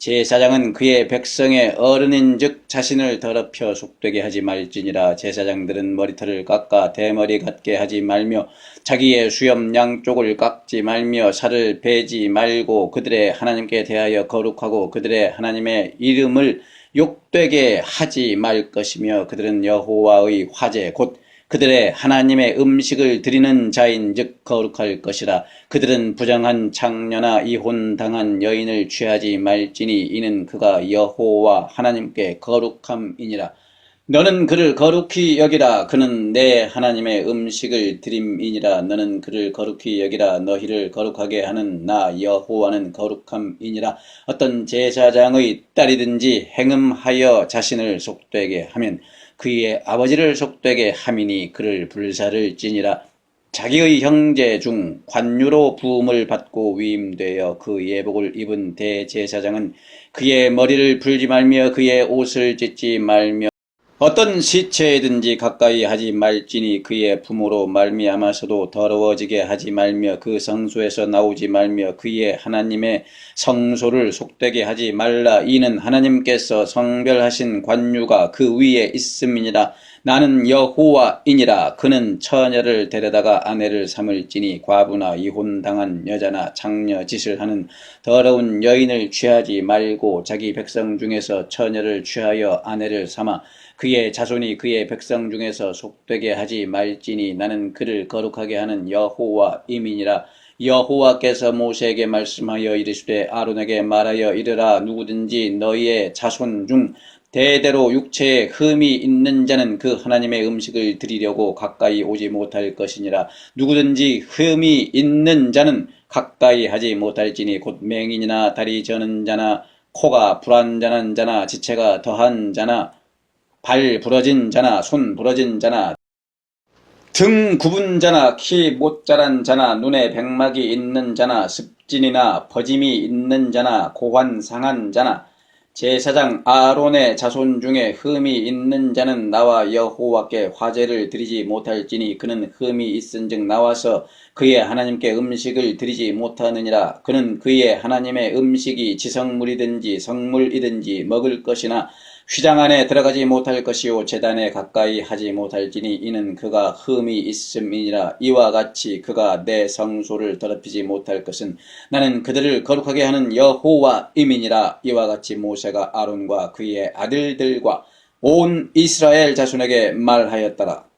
제사장은 그의 백성의 어른인 즉 자신을 더럽혀 속되게 하지 말지니라. 제사장들은 머리털을 깎아 대머리 같게 하지 말며 자기의 수염 양쪽을 깎지 말며 살을 베지 말고 그들의 하나님께 대하여 거룩하고 그들의 하나님의 이름을 욕되게 하지 말 것이며 그들은 여호와의 화제 곧 그들의 하나님의 음식을 드리는 자인즉 거룩할 것이라. 그들은 부정한 창녀나 이혼당한 여인을 취하지 말지니 이는 그가 여호와 하나님께 거룩함이니라. 너는 그를 거룩히 여기라. 그는 내 하나님의 음식을 드림이니라. 너는 그를 거룩히 여기라. 너희를 거룩하게 하는 나 여호와는 거룩함이니라. 어떤 제사장의 딸이든지 행음하여 자신을 속되게 하면 그의 아버지를 속되게 함이니 그를 불사를 지니라. 자기의 형제 중 관유로 부음을 받고 위임되어 그 예복을 입은 대제사장은 그의 머리를 풀지 말며 그의 옷을 찢지 말며 어떤 시체든지 가까이 하지 말지니 그의 부모로 말미암아서도 더러워지게 하지 말며 그 성소에서 나오지 말며 그의 하나님의 성소를 속되게 하지 말라. 이는 하나님께서 성별하신 관유가 그 위에 있음이니라. 나는 여호와이니라. 그는 처녀를 데려다가 아내를 삼을지니 과부나 이혼당한 여자나 장녀 짓을 하는 더러운 여인을 취하지 말고 자기 백성 중에서 처녀를 취하여 아내를 삼아 그의 자손이 그의 백성 중에서 속되게 하지 말지니 나는 그를 거룩하게 하는 여호와임이니라. 여호와께서 모세에게 말씀하여 이르시되 아론에게 말하여 이르라. 누구든지 너희의 자손 중 대대로 육체에 흠이 있는 자는 그 하나님의 음식을 드리려고 가까이 오지 못할 것이니라. 누구든지 흠이 있는 자는 가까이 하지 못할지니 곧 맹인이나 다리 저는 자나 코가 불안전한 자나 지체가 더한 자나 발 부러진 자나 손 부러진 자나 등 굽은 자나 키 못 자란 자나 눈에 백막이 있는 자나 습진이나 버짐이 있는 자나 고환 상한 자나 제사장 아론의 자손 중에 흠이 있는 자는 나와 여호와께 화제를 드리지 못할지니 그는 흠이 있은즉 나와서 그의 하나님께 음식을 드리지 못하느니라. 그는 그의 하나님의 음식이 지성물이든지 성물이든지 먹을 것이나 휘장 안에 들어가지 못할 것이요 재단에 가까이 하지 못할지니 이는 그가 흠이 있음이니라. 이와 같이 그가 내 성소를 더럽히지 못할 것은 나는 그들을 거룩하게 하는 여호와 임이니라. 이와 같이 모세가 아론과 그의 아들들과 온 이스라엘 자손에게 말하였더라